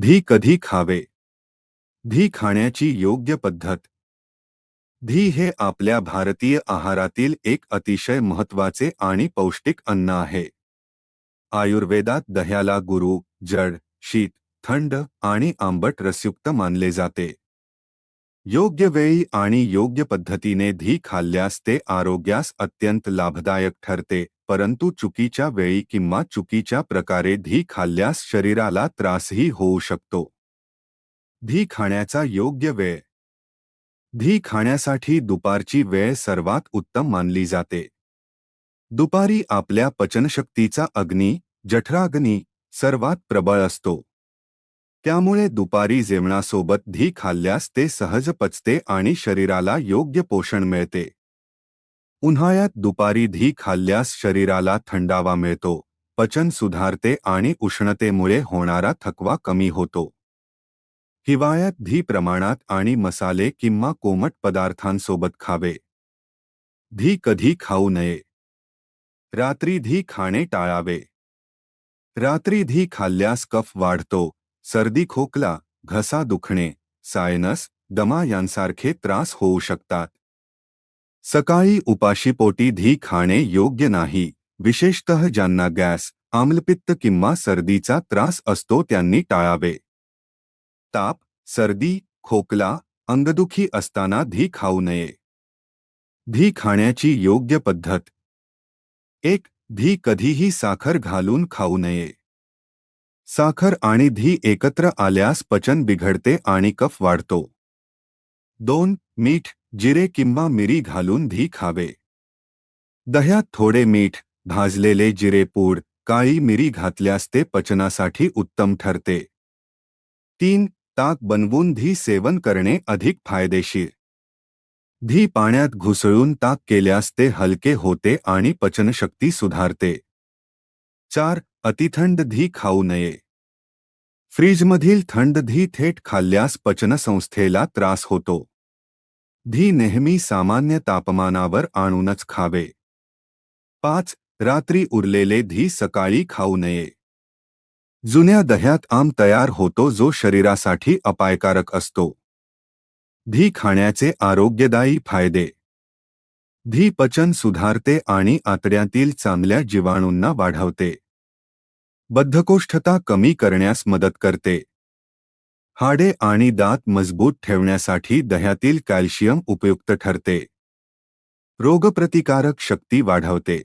धी कधी खावे. धी खाण्याची योग्य पद्धत. धी हे आपल्या भारतीय आहारातील एक अतिशय महत्त्वाचे आणि पौष्टिक अन्न आहे. आयुर्वेदात दह्याला गुरु जड शीत थंड आणि आंबट रसयुक्त मानले जाते. योग्य वेळी आणि योग्य पद्धतीने धी खाल्ल्यास ते आरोग्यास अत्यंत लाभदायक ठरते. परंतु चुकीच्या वेळी किंवा चुकीच्या प्रकारे धी खाल्ल्यास शरीराला त्रासही होऊ शकतो. धी खाण्याचा योग्य वेळ. धी खाण्यासाठी दुपारची वेळ सर्वात उत्तम मानली जाते. दुपारी आपल्या पचनशक्तीचा अग्नी जठराग्नी सर्वात प्रबळ असतो. त्यामुळे दुपारी जेवणासोबत धी खाल्ल्यास ते सहज पचते आणि शरीराला योग्य पोषण मिळते. उन्हाळ्यात दुपारी धी खाल्ल्यास शरीराला थंडावा मिळतो, पचन सुधारते आणि उष्णतेमुळे होणारा थकवा कमी होतो. हिवाळ्यात धी प्रमाणात आणि मसाले किंवा कोमट पदार्थांसोबत खावे. धी कधी खाऊ नये. रात्री धी खाणे टाळावे. रात्री धी खाल्ल्यास कफ वाढतो, सर्दी खोकला, घसा दुखणे, सायनस, दमा यांसारखे त्रास होऊ शकतात. सकाळी उपाशीपोटी धी खाणे योग्य नाही. विशेषतः ज्यांना गॅस, आम्लपित्त किंवा सर्दीचा त्रास असतो टाळावे. ताप, सर्दी, खोकला, अंगदुखी असताना धी खाऊ नये. धी खाण्याची योग्य पद्धत. एक, धी कधीही साखर घालून खाऊ नये. साखर आणि धी एकत्र आल्यास पचन बिघडते आणि कफ वाढतो. दोन मीठ जिरे किंवा मिरी घालून धी खावे. दह्यात थोडे मीठ भाजलेले जिरेपूड काळी मिरी घातल्यास ते पचनासाठी उत्तम ठरते. तीन ताक बनवून धी सेवन करणे अधिक फायदेशीर. धी पाण्यात घुसळून ताक केल्यास ते हलके होते आणि पचनशक्ती सुधारते. चार अतिथंड धी खाऊ नये. फ्रीजमधील थंड धी थेट खाल्ल्यास पचनसंस्थेला त्रास होतो. धी नेहमी सामान्य तापमानावर आणूनच खावे. पाच रात्री उरलेले धी सकाळी खाऊ नये. जुन्या दह्यात आम तयार होतो जो शरीरासाठी अपायकारक असतो. धी खाण्याचे आरोग्यदायी फायदे. धी पचन सुधारते आणि आतड्यातील चांगल्या जीवाणूंना वाढवते. बद्धकोष्ठता कमी करण्यास मदत करते. हाडे आणि दात मजबूत ठेवण्यासाठी दह्यातील कॅल्शियम उपयुक्त ठरते. रोगप्रतिकारक शक्ती वाढवते.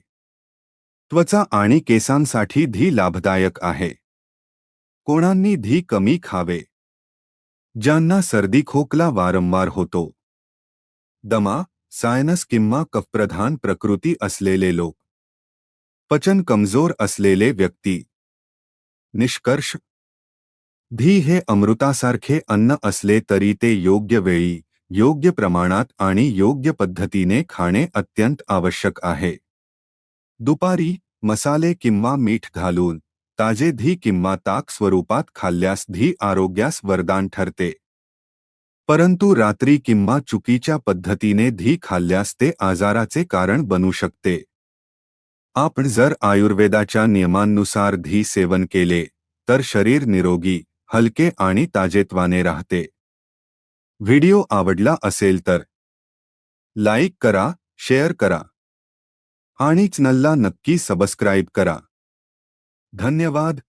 त्वचा आणि केसांसाठी धी लाभदायक आहे. कोणांनी धी कमी खावे? ज्यांना सर्दी खोकला वारंवार होतो. दमा सायनस किंवा कफप्रधान प्रकृती असलेले लोक. पचन कमजोर असलेले व्यक्ती. निष्कर्ष धी हे अमृतासारखे अन्न असले तरी ते योग्य वेळी, योग्य प्रमाणात आणि योग्य पद्धतीने खाणे अत्यंत आवश्यक आहे. दुपारी मसाले किंवा मीठ घालून, ताजे धी किंवा ताक स्वरूपात खाल्ल्यास धी आरोग्यास वरदान ठरते. परंतु रात्री किंवा चुकीच्या पद्धतीने धी खाल्ल्यास ते आजाराचे कारण बनू शकते. आपण जर आयुर्वेदाच्या नियमांनुसार धी सेवन केले, तर शरीर निरोगी हलके आणि ताजेत्वाने राहते. व्हिडिओ आवडला असेल तर लाईक करा शेअर करा आणि चॅनलला नक्की सबस्क्राईब करा. धन्यवाद.